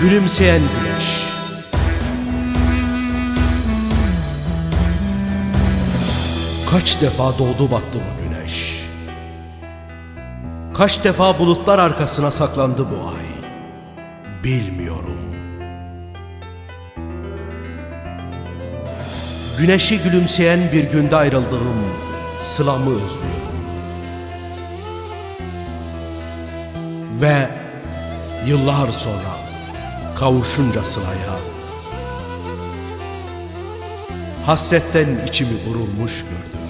Gülümseyen güneş. Kaç defa doğdu battı bu güneş? Kaç defa bulutlar arkasına saklandı bu ay? Bilmiyorum. Güneşi gülümseyen bir günde ayrıldığım sılamı özlüyorum. Ve yıllar sonra kavuşunca sılaya Hasretten içimi burulmuş gördüm.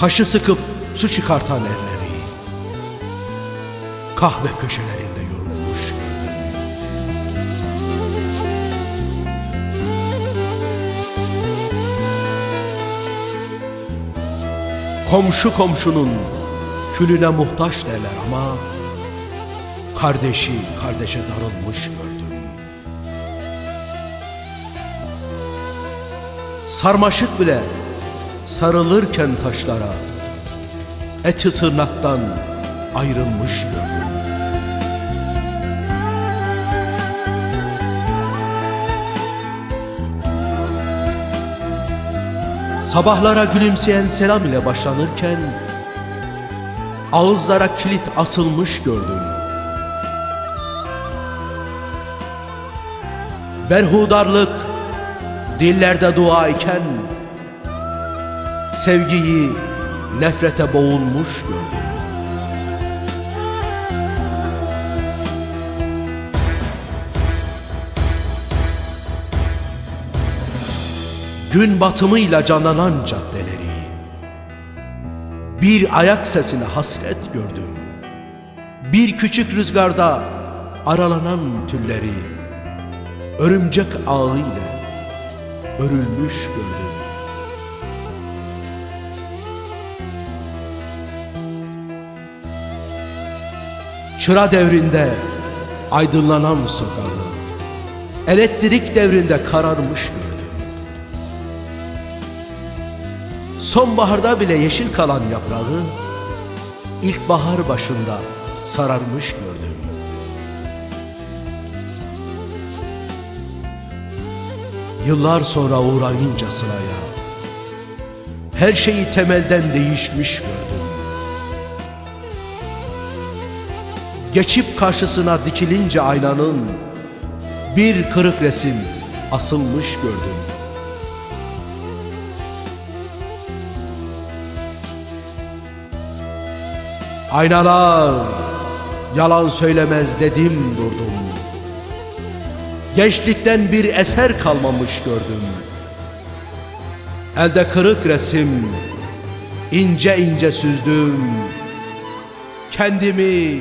Taşı sıkıp su çıkartan elleri Kahve köşelerinde yorulmuş gördüm. Komşu komşunun külüne muhtaç derler ama Kardeşi kardeşe darılmış gördüm. Sarmaşık bile sarılırken taşlara Eti tırnaktan ayrılmış gördüm. Sabahlara gülümseyen selam ile başlanırken Ağızlara kilit asılmış gördüm Berhudarlık dillerde dua iken Sevgiyi nefrete boğulmuş gördüm. Gün batımıyla canlanan caddeleri Bir ayak sesine hasret gördüm. Bir küçük rüzgarda aralanan tülleri Örümcek ağıyla örülmüş gördüm. Çıra devrinde aydınlanan sokağı Elektrik devrinde kararmış gördüm. Sonbaharda bile yeşil kalan yaprağı ilkbahar başında sararmış gördüm Yıllar sonra uğrayınca sıraya Her şeyi temelden değişmiş gördüm. Geçip karşısına dikilince aynanın Bir kırık resim asılmış gördüm. Aynalar yalan söylemez dedim durdum Gençlikten bir eser kalmamış gördüm. Elde kırık resim ince ince süzdüm. Kendimi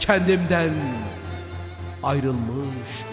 kendimden ayrılmış